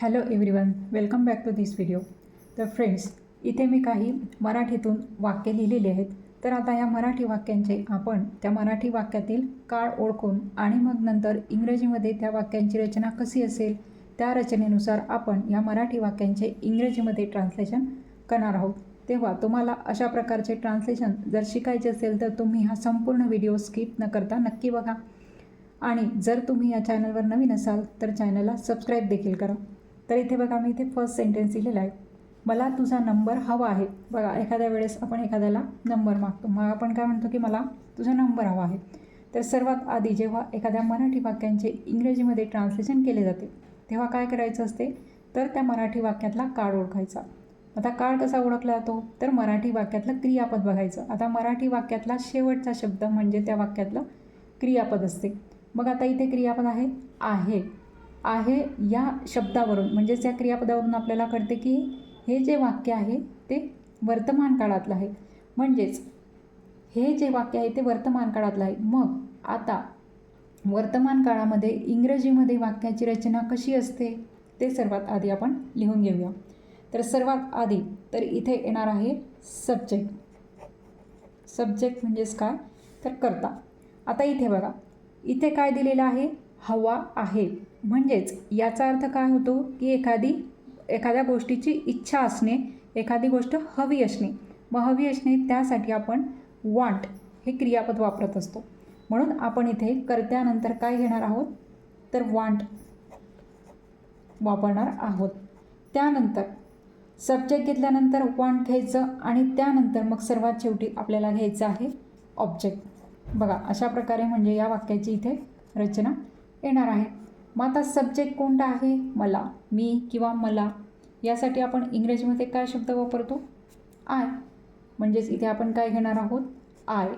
Hello everyone welcome back to this video तर friends इथे मी काही मराठीतून वाक्य लिहिलेली आहेत. तर आता या मराठी वाक्यांचे आपण त्या मराठी वाक्यातील काळ ओळखून आणि मग नंतर इंग्रजीमध्ये त्या वाक्यांची रचना कशी असेल त्या रचनेनुसार आपण या मराठी वाक्यांचे इंग्रजीमध्ये ट्रान्सलेशन करणार आहोत. तेव्हा तुम्हाला अशा प्रकारचे ट्रान्सलेशन जर शिकायचे असेल तर तुम्ही हा संपूर्ण व्हिडिओ स्किप न करता नक्की बघा. आणि जर तुम्ही या चॅनलवर नवीन असाल तर चॅनलला सबस्क्राईब देखील करा. तर इथे बघा मी इथे फर्स्ट सेंटेन्स लिहिलेला आहे. मला तुझा नंबर हवा आहे. बघा एखाद्या वेळेस आपण एखाद्याला नंबर मागतो. मग आपण काय म्हणतो की मला तुझा नंबर हवा आहे. तर सर्वात आधी जेव्हा एखाद्या मराठी वाक्यांचे इंग्रजीमध्ये ट्रान्सलेशन केले जाते तेव्हा काय करायचं असते? तर त्या मराठी वाक्यातला काळ ओळखायचा. आता काळ कसा ओळखला जातो? तर मराठी वाक्यातलं क्रियापद बघायचं. आता मराठी वाक्यातला शेवटचा शब्द म्हणजे त्या वाक्यातलं क्रियापद असते. मग आता इथे क्रियापद आहे आहे. आहे या शब्दावरून म्हणजेच या क्रियापदावरून आपल्याला कळते की हे जे वाक्य आहे ते वर्तमान काळातलं आहे. म्हणजेच हे जे वाक्य आहे ते वर्तमान काळातलं आहे. मग आता वर्तमान काळामध्ये इंग्रजीमध्ये वाक्याची रचना कशी असते ते सर्वात आधी आपण लिहून घेऊया. तर सर्वात आधी तर इथे येणार आहे सब्जेक्ट सब्जेक्ट म्हणजेच काय? तर करता. आता इथे बघा. इथे काय दिलेलं आहे? हवा आहे. म्हणजेच याचा अर्थ काय होतो की एखादी एखाद्या गोष्टीची इच्छा असणे एखादी गोष्ट हवी असणे मग हवी असणे त्यासाठी आपण वांट हे क्रियापद वापरत असतो. म्हणून आपण इथे कर्त्यानंतर काय घेणार आहोत? तर वांट वापरणार आहोत. त्यानंतर सब्जेक्ट घेतल्यानंतर वांट घ्यायचं आणि त्यानंतर मग सर्वात शेवटी आपल्याला घ्यायचं आहे ऑब्जेक्ट बघा अशा प्रकारे म्हणजे या वाक्याची इथे रचना येणार आहे. मग आता सब्जेक्ट कोणता आहे? मला. मी किंवा मला. यासाठी आपण इंग्रजीमध्ये काय शब्द वापरतो? आय म्हणजेच इथे आपण काय घेणार आहोत? आय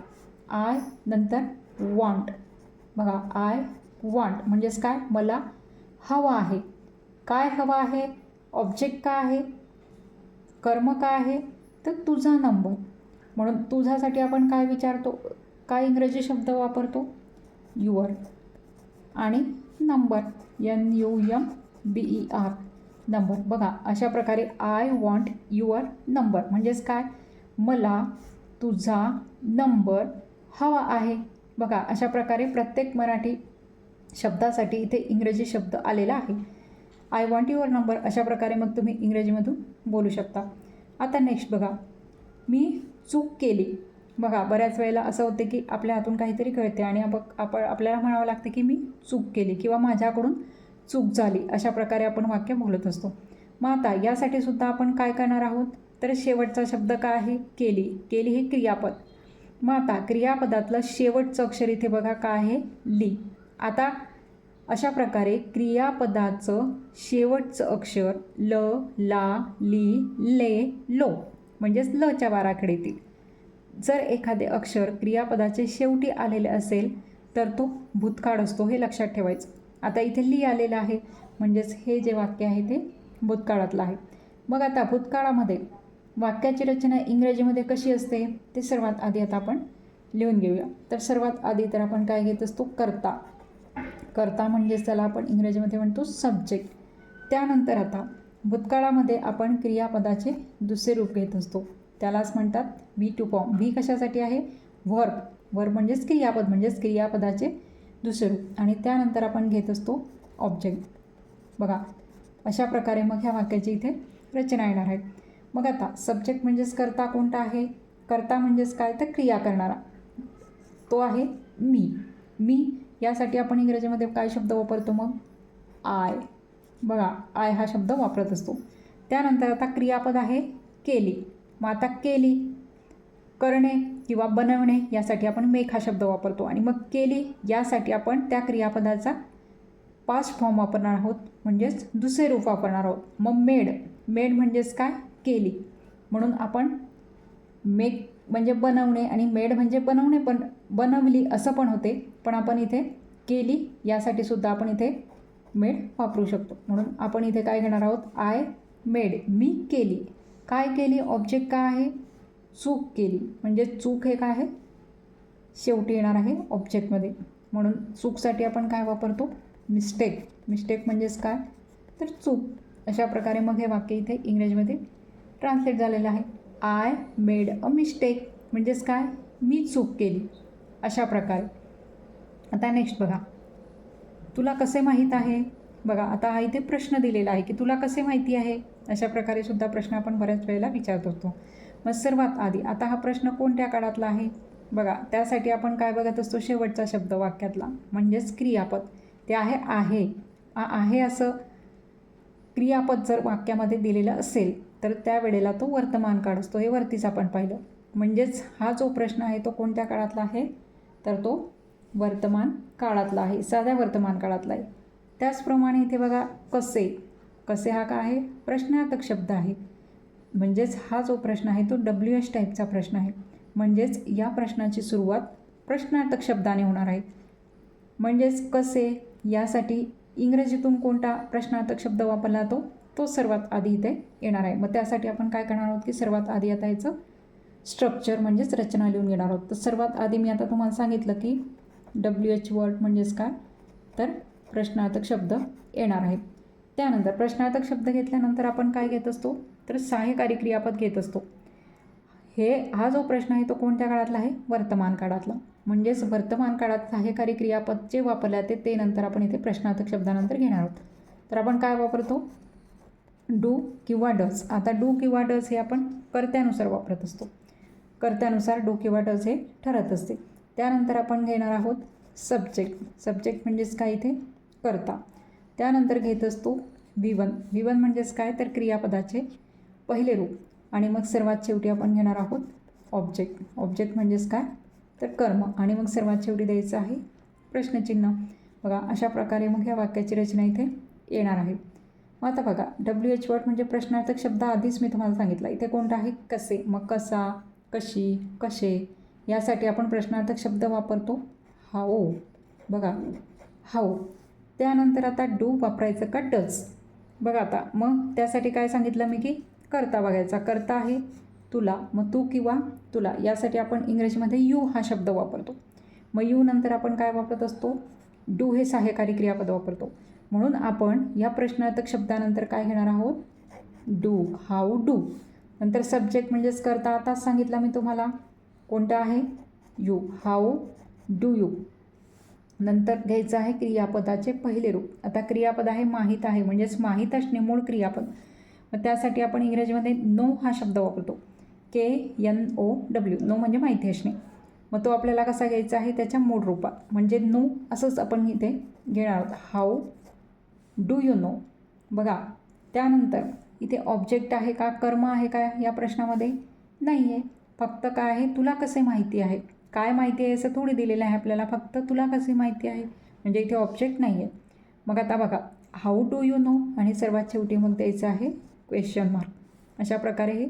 आय नंतर वॉन्ट बघा आय वॉन्ट म्हणजेच काय? मला हवा आहे. काय हवा आहे? ऑब्जेक्ट काय आहे? कर्म काय आहे? तर तुझा नंबर म्हणून तुझ्यासाठी आपण काय विचारतो? काय इंग्रजी शब्द वापरतो? युअर आणि number N U M B E R number. बघा अशा प्रकारे आय वॉन्ट युअर नंबर म्हणजेच काय? मला तुझा नंबर हवा आहे. बघा अशा प्रकारे प्रत्येक मराठी शब्दासाठी इथे इंग्रजी शब्द आलेला आहे. आय वॉन्ट युअर नंबर अशा प्रकारे मग तुम्ही इंग्रजीमधून बोलू शकता. आता नेक्स्ट बघा. मी चूक केली. बघा बऱ्याच वेळेला असं होते की आपल्या हातून काहीतरी कळते आणि आप आपण आपल्याला म्हणावं लागते की मी चूक केली किंवा माझ्याकडून चूक झाली अशा प्रकारे आपण वाक्य बोलत असतो. मग आता यासाठी सुद्धा आपण काय करणार आहोत? तर शेवटचा शब्द काय आहे? केली. केली हे क्रियापद. मग आता क्रियापदातलं शेवटचं अक्षर इथे बघा काय आहे? ली. आता अशा प्रकारे क्रियापदाचं शेवटचं अक्षर ल ला ली ले लो म्हणजेच लच्या बाराकडे येतील जर एखादे अक्षर क्रियापदाचे शेवटी आलेले असेल तर तो भूतकाळ असतो हे लक्षात ठेवायचं. आता इथे ली आलेलं आहे म्हणजेच हे जे वाक्य आहे ते भूतकाळातलं आहे. मग आता भूतकाळामध्ये वाक्याची रचना इंग्रजीमध्ये कशी असते ते सर्वात आधी आता आपण लिहून घेऊया. तर सर्वात आधी तर आपण काय घेत असतो करता. करता म्हणजेच त्याला आपण इंग्रजीमध्ये म्हणतो सब्जेक्ट त्यानंतर आता भूतकाळामध्ये आपण क्रियापदाचे दुसरे रूप घेत असतो. त्यालाच म्हणतात बी टू फॉर्म बी कशासाठी आहे? व्हर्ब वर्ब म्हणजेच क्रियापद म्हणजेच क्रियापदाचे दुसरे रूप. आणि त्यानंतर आपण घेत असतो ऑब्जेक्ट बघा अशा प्रकारे मग ह्या वाक्याची इथे रचना येणार आहे. मग आता सब्जेक्ट म्हणजेच करता कोणता आहे? करता म्हणजेच काय? तर क्रिया करणारा. तो आहे मी. मी यासाठी आपण इंग्रजीमध्ये काय शब्द वापरतो मग? आय बघा आय हा शब्द वापरत असतो. त्यानंतर आता क्रियापद आहे केली. मग आता केली करणे किंवा बनवणे यासाठी आपण मेक हा शब्द वापरतो. आणि मग केली यासाठी आपण त्या क्रियापदाचा पास्ट फॉर्म वापरणार आहोत म्हणजेच दुसरे रूप वापरणार आहोत. मग मेड मेड म्हणजेच काय? केली. म्हणून आपण मेक म्हणजे बनवणे आणि मेड म्हणजे बनवणे पण बनवली असं पण होते पण आपण इथे केली यासाठी सुद्धा आपण इथे मेड वापरू शकतो. म्हणून आपण इथे काय घेणार आहोत? आय मेड मी केली. काय केली? ऑब्जेक्ट काय आहे? चूक केली. म्हणजे चूक हे काय आहे? शेवटी येणार आहे ऑब्जेक्टमध्ये म्हणून चूकसाठी आपण काय वापरतो? मिस्टेक मिस्टेक म्हणजेच काय? तर चूक. अशा प्रकारे मग हे वाक्य इथे इंग्रजीमध्ये ट्रान्सलेट झालेलं आहे. आय मेड अ मिस्टेक म्हणजेच काय? मी चूक केली. अशा प्रकारे. आता नेक्स्ट बघा. तुला कसे माहीत आहे? बघा आता हा इथे प्रश्न दिलेला आहे की तुला कसे माहिती आहे? अशा प्रकारे सुद्धा प्रश्न आपण बऱ्याच वेळेला विचारत असतो मग सर्वात आधी आता हा प्रश्न कोणत्या काळातला आहे? बघा त्यासाठी आपण काय बघत असतो? शेवटचा शब्द वाक्यातला म्हणजेच क्रियापद. ते आहे आहे. आ- आहे असं क्रियापद जर वाक्यामध्ये दिलेलं असेल तर त्यावेळेला तो वर्तमान काळ असतो. हे वरतीच आपण पाहिलं. म्हणजेच हा जो प्रश्न आहे तो कोणत्या काळातला आहे? तर तो वर्तमान काळातला आहे. साध्या वर्तमान काळातला आहे. त्याचप्रमाणे इथे बघा कसे? कसे हा काय आहे? प्रश्नार्थक शब्द आहे. म्हणजेच हा जो प्रश्न आहे तो डब्ल्यू एच टाईपचा प्रश्न आहे. म्हणजेच या प्रश्नाची सुरुवात प्रश्नार्थक शब्दाने होणार आहे. म्हणजेच कसे? यासाठी इंग्रजीतून कोणता प्रश्नार्थक शब्द वापरला जातो? तो सर्वात आधी इथे येणार आहे. मग त्यासाठी आपण काय करणार आहोत की सर्वात आधी आता याचं स्ट्रक्चर म्हणजेच रचना लिहून घेणार आहोत. तर सर्वात आधी मी आता तुम्हाला सांगितलं की डब्ल्यू एच वर्ड म्हणजेच काय? तर प्रश्नार्थक शब्द येणार आहे त्यानंतर प्रश्नार्थक शब्द घेतल्यानंतर आपण काय घेत असतो? तर सहाय्यकारी क्रियापद घेत असतो. हे हा जो प्रश्न आहे तो कोणत्या काळातला आहे? वर्तमान काळातला. म्हणजेच वर्तमान काळात सहाय्यकारी क्रियापद जे वापरले जाते ते नंतर आपण इथे प्रश्नार्थक शब्दानंतर घेणार आहोत. तर आपण काय वापरतो? डू किंवा डस आता डू किंवा डस हे आपण कर्त्यानुसार वापरत असतो. कर्त्यानुसार डू किंवा डज हे ठरत असते. त्यानंतर आपण घेणार आहोत सब्जेक्ट. सब्जेक्ट म्हणजेच काय इथे? कर्ता. त्यानंतर घेत असतो विवन. विवन म्हणजेच काय? तर क्रियापदाचे पहिले रूप. आणि मग सर्वात शेवटी आपण घेणार आहोत ऑब्जेक्ट ऑब्जेक्ट म्हणजेच काय? तर कर्म. आणि मग सर्वात शेवटी द्यायचं आहे प्रश्नचिन्ह. बघा अशा प्रकारे मग ह्या वाक्याची रचना इथे येणार आहे. मग आता बघा डब्ल्यू एच वर्ड म्हणजे प्रश्नार्थक शब्द आधीच मी तुम्हाला सांगितला. इथे कोणता आहे? कसे. मग कसा कशी कसे. यासाठी आपण प्रश्नार्थक शब्द वापरतो. हाओ. बघा हाओ. त्यानंतर आता डू वापरायचं का डज बघा आता मग त्यासाठी काय सांगितलं मी की करता बघायचा. करता आहे तुला मग तू किंवा तुला. यासाठी आपण इंग्रजीमध्ये यू हा शब्द वापरतो. मग यू नंतर आपण काय वापरत असतो? डू हे सहाय्यकारी क्रियापद वापरतो. म्हणून आपण या प्रश्नार्थक शब्दानंतर काय घेणार आहोत? डू. How do. नंतर सब्जेक्ट म्हणजेच करता. आताच सांगितला मी तुम्हाला. कोणता आहे? यू. How do you. नंतर घ्यायचं आहे क्रियापदाचे पहिले रूप. आता क्रियापद आहे माहीत आहे म्हणजेच माहीत असणे मूळ क्रियापद. मग त्यासाठी आपण इंग्रजीमध्ये नो हा शब्द वापरतो. K N O W know म्हणजे माहिती असणे. मग तो आपल्याला कसा घ्यायचा आहे? त्याच्या मूळ रूपात. म्हणजे नो असंच आपण इथे घेणार आहोत. हाऊ डू यू नो बघा त्यानंतर इथे ऑब्जेक्ट आहे का? कर्म आहे का या प्रश्नामध्ये? नाही आहे फक्त काय आहे? तुला कसे माहिती आहे? काय माहिती आहे असं थोडी दिलेलं आहे आपल्याला फक्त तुला कसे माहिती आहे? म्हणजे इथे ऑब्जेक्ट नाही आहे मग आता बघा हाऊ डू यू नो आणि सर्वात शेवटी मग द्यायचं आहे क्वेश्चन मार्क अशा प्रकारे हे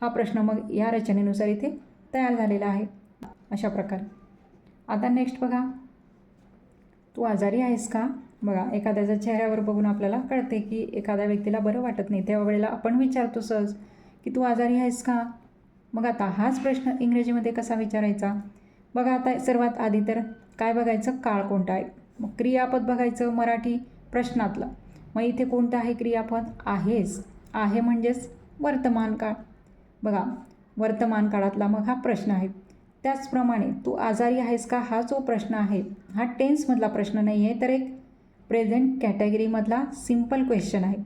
हा प्रश्न मग या रचनेनुसार इथे तयार झालेला आहे. अशा प्रकारे. आता नेक्स्ट बघा. तू आजारी आहेस का? बघा एखाद्याच्या चेहऱ्यावर बघून आपल्याला कळते की एखाद्या व्यक्तीला बरं वाटत नाही. त्या वेळेला आपण विचारतो सहज की तू आजारी आहेस का? मग आता हाच प्रश्न इंग्रजीमध्ये कसा विचारायचा? बघा आता सर्वात आधी तर काय बघायचं? काळ कोणता आहे? मग क्रियापद बघायचं मराठी प्रश्नातलं. मग इथे कोणतं आहे क्रियापद? आहेच. आहे म्हणजेच वर्तमान काळ. बघा वर्तमान काळातला मग हा प्रश्न आहे. त्याचप्रमाणे तू आजारी आहेस का? हा जो प्रश्न आहे हा टेन्समधला प्रश्न नाही आहे तर एक प्रेझेंट कॅटेगरीमधला सिंपल क्वेश्चन आहे.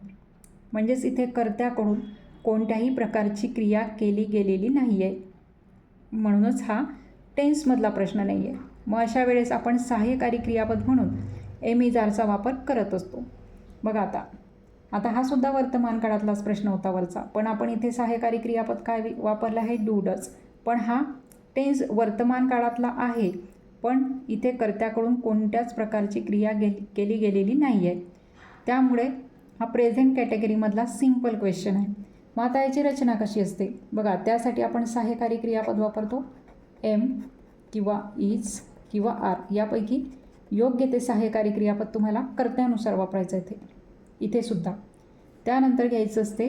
म्हणजेच इथे कर्त्याकडून कोणत्याही प्रकारची क्रिया केली गेलेली नाही आहे म्हणूनच हा टेन्समधला प्रश्न नाही आहे मग अशा वेळेस आपण सहाय्यकारी क्रियापद म्हणून एमिजारचा वापर करत असतो. बघा आता. आता हा सुद्धा वर्तमान काळातलाच प्रश्न होता वरचा. पण आपण इथे सहाय्यकारी क्रियापद काय वापरलं आहे? डूडच. पण हा टेन्स वर्तमान काळातला आहे. पण इथे कर्त्याकडून कोणत्याच प्रकारची क्रिया गे केली गेलेली नाही आहे त्यामुळे हा प्रेझेंट कॅटेगरीमधला सिंपल क्वेश्चन आहे. मग याची रचना कशी असते? बघा त्यासाठी आपण सहाय्यकारी क्रियापद वापरतो. एम किंवा इज किंवा आर यापैकी योग्य ते सहाय्यकारी क्रियापद तुम्हाला कर्त्यानुसार वापरायचं आहे इथे. सुद्धा. त्यानंतर घ्यायचं असते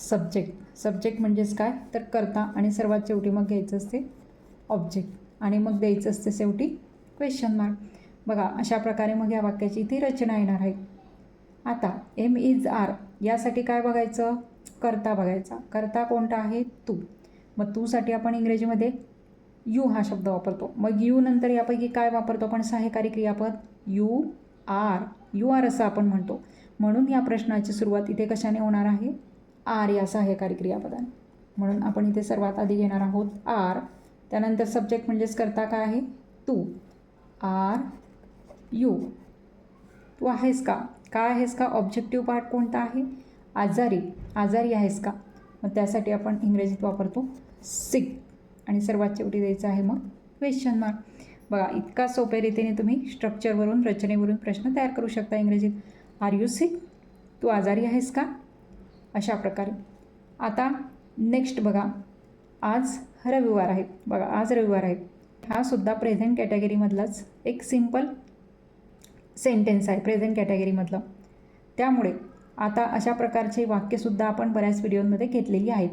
सब्जेक्ट. सब्जेक्ट म्हणजेच काय? तर कर्ता आणि सर्वात शेवटी मग घ्यायचं असते ऑब्जेक्ट. आणि मग द्यायचं असते शेवटी क्वेश्चन मार्क. बघा अशा प्रकारे मग या वाक्याची इथे रचना येणार आहे. आता एम इज आर यासाठी काय बघायचं? करता बघायचा. करता कोणता आहे? तू. मग तूसाठी आपण इंग्रजीमध्ये यू हा शब्द वापरतो. मग यू नंतर यापैकी काय वापरतो आपण? सहाय्यकारी क्रियापद. You R. यू आर असं आपण म्हणतो. म्हणून या प्रश्नाची सुरुवात इथे कशाने होणार आहे? आर या सहाय्यकारी क्रियापदाने. म्हणून आपण इथे सर्वात आधी घेणार आहोत आर. त्यानंतर सब्जेक्ट म्हणजेच करता काय आहे? तू. आर. यू. तू आहेस का? काय आहेस का? ऑब्जेक्टिव्ह पार्ट कोणता आहे? आजारी आजारी आहेस का? मग त्यासाठी आपण इंग्रजीत वापरतो सिक आणि सर्वात शेवटी द्यायचं आहे मग क्वेश्चन मार्क बघा इतका सोप्या रीतीने तुम्ही स्ट्रक्चरवरून रचनेवरून प्रश्न तयार करू शकता इंग्रजीत. आर यू सिक तू आजारी आहेस का? अशा प्रकारे. आता नेक्स्ट बघा. आज रविवार आहे. बघा आज रविवार आहे. हा सुद्धा प्रेझेंट कॅटेगरीमधलाच एक सिंपल सेंटेन्स आहे. प्रेझेंट कॅटेगरीमधलं त्यामुळे आता अशा प्रकारचे वाक्यसुद्धा आपण बऱ्याच व्हिडिओमध्ये घेतलेली आहेत.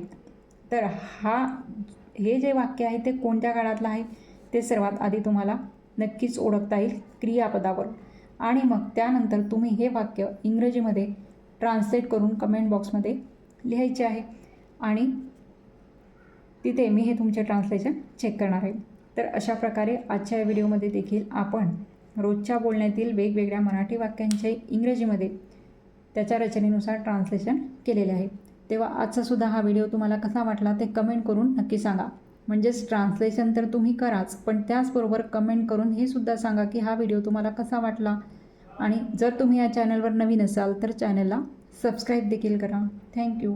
तर हा हे जे वाक्य आहे ते कोणत्या काळातलं आहे? ते सर्वात आधी तुम्हाला नक्कीच ओळखता येईल क्रियापदावर. आणि मग त्यानंतर तुम्ही हे वाक्य इंग्रजीमध्ये ट्रान्सलेट करून कमेंट बॉक्समध्ये लिहायचे आहे. आणि तिथे मी हे तुमचे ट्रान्सलेशन चेक करणार आहे. तर अशा प्रकारे आजच्या या व्हिडिओमध्ये देखील आपण रोजच्या बोलण्यातील वेगवेगळ्या मराठी वाक्यांचे इंग्रजीमध्ये त्याच्या रचनेनुसार ट्रान्सलेशन केलेले आहे. तेव्हा आजचासुद्धा हा व्हिडिओ तुम्हाला कसा वाटला ते कमेंट करून नक्की सांगा. म्हणजेच ट्रान्सलेशन तर तुम्ही कराच पण त्याचबरोबर कमेंट करून हे सुद्धा सांगा की हा व्हिडिओ तुम्हाला कसा वाटला. आणि जर तुम्ही या चॅनलवर नवीन असाल तर चॅनलला सबस्क्राईब देखील करा. थँक्यू